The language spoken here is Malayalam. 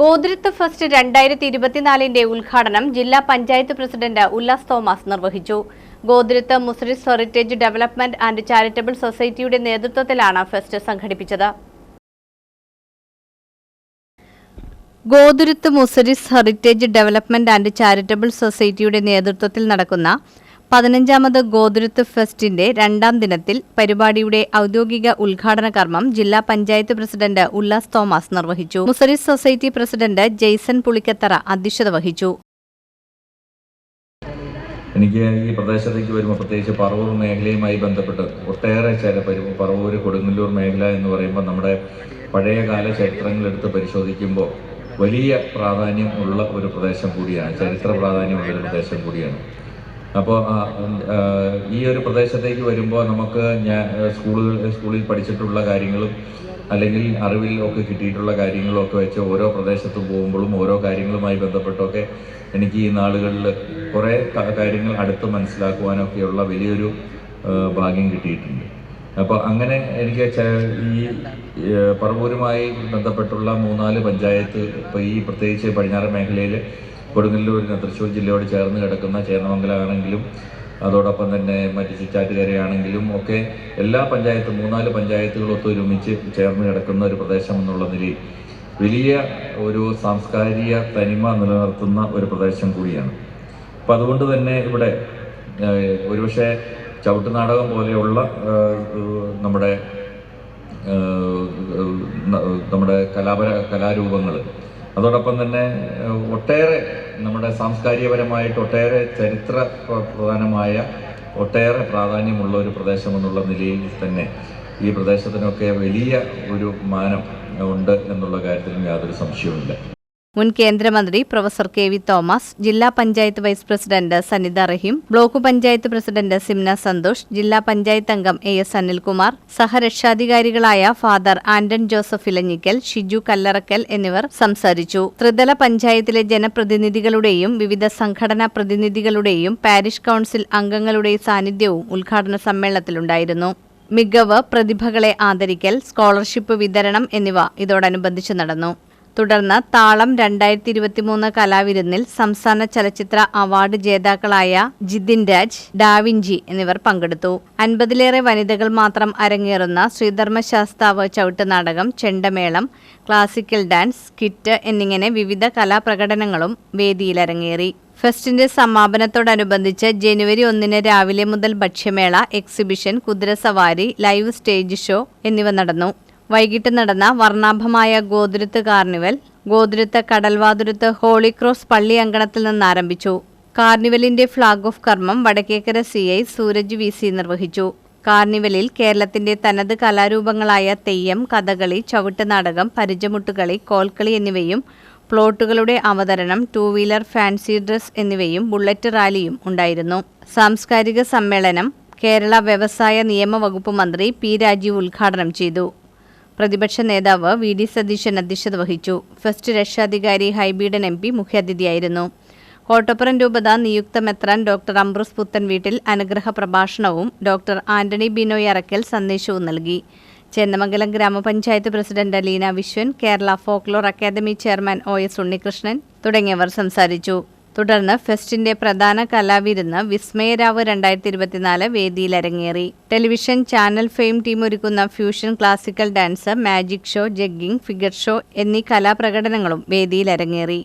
ഗോദ്രിത്ത് ഫെസ്റ്റ് രണ്ടായിരത്തി ഇരുപത്തിനാലിന്റെ ഉദ്ഘാടനം ജില്ലാ പഞ്ചായത്ത് പ്രസിഡന്റ് ഉല്ലാസ് തോമസ് നിർവഹിച്ചു. Gothuruth Muziris heritage development and charitable സൊസൈറ്റിയുടെ നേതൃത്വത്തിലാണ് ഫെസ്റ്റ് സംഘടിപ്പിച്ചത്. Gothuruth Muziris heritage development and charitable സൊസൈറ്റിയുടെ നേതൃത്വത്തിൽ നടക്കുന്ന പതിനഞ്ചാമത് ഗോതുരുത്ത് ഫെസ്റ്റിന്റെ രണ്ടാം ദിനത്തിൽ പരിപാടിയുടെ ഔദ്യോഗിക ഉദ്ഘാടന കർമ്മം ജില്ലാ പഞ്ചായത്ത് പ്രസിഡന്റ് ഉല്ലാസ് തോമസ് നിർവഹിച്ചു. മുസരിസ് സൊസൈറ്റി പ്രസിഡന്റ് ജെയ്സൺ പുളിക്കത്തറ അധ്യക്ഷത വഹിച്ചു. എനിക്ക് ഈ പ്രദേശത്തേക്ക് വരുമ്പോൾ പ്രത്യേകിച്ച് പറവൂർ മേഖലയുമായി ബന്ധപ്പെട്ട് ഒട്ടേറെ ചില പറവൂർ കൊടുങ്ങല്ലൂർ മേഖല എന്ന് പറയുമ്പോൾ നമ്മുടെ പഴയകാല ചരിത്രങ്ങളെടുത്ത് പരിശോധിക്കുമ്പോൾ വലിയ പ്രാധാന്യം ഉള്ള ഒരു പ്രദേശം കൂടിയാണ് ചരിത്ര പ്രാധാന്യമുള്ള ഒരു പ്രദേശം കൂടിയാണ്. അപ്പോൾ ഈ ഒരു പ്രദേശത്തേക്ക് വരുമ്പോൾ നമുക്ക് ഞാൻ സ്കൂളുകൾ സ്കൂളിൽ പഠിച്ചിട്ടുള്ള കാര്യങ്ങളും അല്ലെങ്കിൽ അറിവിൽ ഒക്കെ കിട്ടിയിട്ടുള്ള കാര്യങ്ങളും ഒക്കെ വെച്ച് ഓരോ പ്രദേശത്ത് പോകുമ്പോഴും ഓരോ കാര്യങ്ങളുമായി ബന്ധപ്പെട്ടൊക്കെ എനിക്ക് ഈ നാളുകളിൽ കുറേ കാര്യങ്ങൾ അടുത്ത് മനസ്സിലാക്കുവാനൊക്കെയുള്ള വലിയൊരു ഭാഗ്യം കിട്ടിയിട്ടുണ്ട്. അപ്പോൾ അങ്ങനെ എനിക്ക് ഈ പറവൂരുമായി ബന്ധപ്പെട്ടുള്ള മൂന്നാൽ പഞ്ചായത്ത് ഇപ്പോൾ ഈ പ്രത്യേകിച്ച് പടിഞ്ഞാറൻ മേഖലയിൽ കൊടുങ്ങല്ലൂരിന് തൃശ്ശൂർ ജില്ലയോട് ചേർന്ന് കിടക്കുന്ന ചേർന്നമംഗലമാണെങ്കിലും അതോടൊപ്പം തന്നെ മറ്റ് ചുറ്റാറ്റുകരയാണെങ്കിലും ഒക്കെ എല്ലാ പഞ്ചായത്തും മൂന്നാൽ പഞ്ചായത്തുകൾ ഒത്തൊരുമിച്ച് ചേർന്ന് കിടക്കുന്ന ഒരു പ്രദേശം എന്നുള്ള നിലയിൽ വലിയ ഒരു സാംസ്കാരിക തനിമ നിലനിർത്തുന്ന ഒരു പ്രദേശം കൂടിയാണ്. അപ്പം അതുകൊണ്ട് തന്നെ ഇവിടെ ഒരുപക്ഷെ ചവിട്ടുനാടകം പോലെയുള്ള നമ്മുടെ നമ്മുടെ കലാപര കലാരൂപങ്ങൾ അതോടൊപ്പം തന്നെ ഒട്ടേറെ നമ്മുടെ സാംസ്കാരികപരമായിട്ട് ഒട്ടേറെ ചരിത്ര പ്ര- പ്രധാനമായ ഒട്ടേറെ പ്രാധാന്യമുള്ള ഒരു പ്രദേശം എന്നുള്ള നിലയിൽ തന്നെ ഈ പ്രദേശത്തിനൊക്കെ വലിയ ഒരു മാനം ഉണ്ട് എന്നുള്ള കാര്യത്തിലും യാതൊരു സംശയവുമില്ല. മുൻ കേന്ദ്രമന്ത്രി പ്രൊഫസർ കെ വി തോമസ് ജില്ലാ panchayat vice president Sanitha Raheem block panchayat president Simna Santhosh ജില്ലാ പഞ്ചായത്ത് അംഗം എ എസ് അനിൽകുമാർ സഹരക്ഷാധികാരികളായ ഫാദർ ആന്റൺ ജോസഫ് ഇലഞ്ഞിക്കൽ ഷിജു കല്ലറക്കൽ എന്നിവർ സംസാരിച്ചു. ത്രിതല പഞ്ചായത്തിലെ ജനപ്രതിനിധികളുടെയും വിവിധ സംഘടനാ പ്രതിനിധികളുടെയും പാരിഷ് കൌൺസിൽ അംഗങ്ങളുടെ സാന്നിധ്യവും ഉദ്ഘാടന സമ്മേളനത്തിലുണ്ടായിരുന്നു. മികവ് പ്രതിഭകളെ ആദരിക്കൽ സ്കോളർഷിപ്പ് വിതരണം എന്നിവ ഇതോടനുബന്ധിച്ച് നടന്നു. തുടർന്ന് താളം രണ്ടായിരത്തി ഇരുപത്തിമൂന്ന് കലാവിരുന്നിൽ സംസ്ഥാന ചലച്ചിത്ര അവാർഡ് ജേതാക്കളായ ജിതിൻ രാജ് ഡാവിഞ്ചി എന്നിവർ പങ്കെടുത്തു. അൻപതിലേറെ വനിതകൾ മാത്രം അരങ്ങേറുന്ന ശ്രീധർമ്മശാസ്താവ് ചവിട്ട് നാടകം ചെണ്ടമേളം ക്ലാസിക്കൽ ഡാൻസ് കിറ്റ് എന്നിങ്ങനെ വിവിധ കലാപ്രകടനങ്ങളും വേദിയിലരങ്ങേറി. ഫെസ്റ്റിന്റെ സമാപനത്തോടനുബന്ധിച്ച് ജനുവരി ഒന്നിന് രാവിലെ മുതൽ ഭക്ഷ്യമേള എക്സിബിഷൻ കുതിരസവാരി ലൈവ് സ്റ്റേജ് ഷോ എന്നിവ നടന്നു. വൈകിട്ട് നടന്ന വർണാഭമായ Gothuruth carnival Gothuruth Kadalvathuruth holy cross പള്ളി അങ്കണത്തിൽ നിന്ന് ആരംഭിച്ചു. കാർണിവലിന്റെ ഫ്ളാഗ് ഓഫ് കർമ്മം Vadakkekara C I Sooraj V C നിർവഹിച്ചു. കാർണിവലിൽ കേരളത്തിന്റെ തനത് കലാരൂപങ്ങളായ തെയ്യം കഥകളി ചവിട്ടുനാടകം പരിചമുട്ടുകളി കോൽക്കളി എന്നിവയും പ്ലോട്ടുകളുടെ അവതരണം ടൂ വീലർ ഫാൻസി ഡ്രസ് എന്നിവയും ബുള്ളറ്റ് റാലിയും ഉണ്ടായിരുന്നു. സാംസ്കാരിക സമ്മേളനം കേരള വ്യവസായ നിയമ വകുപ്പ് മന്ത്രി പി രാജീവ് ഉദ്ഘാടനം ചെയ്തു. പ്രതിപക്ഷ നേതാവ് വി ഡി സതീശൻ അധ്യക്ഷത വഹിച്ചു. ഫസ്റ്റ് രക്ഷാധികാരി ഹൈബീഡൻ എം പി മുഖ്യാതിഥിയായിരുന്നു. കോട്ടപ്പുറം രൂപത നിയുക്ത മെത്രാൻ ഡോക്ടർ അംബ്രൂസ് പുത്തൻ വീട്ടിൽ അനുഗ്രഹ പ്രഭാഷണവും ഡോക്ടർ ആന്റണി ബിനോയ് അറക്കൽ സന്ദേശവും നൽകി. ചേന്നമംഗലം ഗ്രാമപഞ്ചായത്ത് president Aleena Viswan Kerala folklore academy chairman O S Unnikrishnan തുടങ്ങിയവർ സംസാരിച്ചു. തുടർന്ന് ഫെസ്റ്റിന്റെ പ്രധാന കലാവിരുന്ന് വിസ്മയരാവ് രണ്ടായിരത്തി ഇരുപത്തിനാല് വേദിയിൽ അരങ്ങേറി ടെലിവിഷൻ ചാനൽ ഫെയിം ടീം ഒരുക്കുന്ന fusion classical dance magic show juggling figure show എന്നീ കലാപ്രകടനങ്ങളും വേദിയിൽ അരങ്ങേറി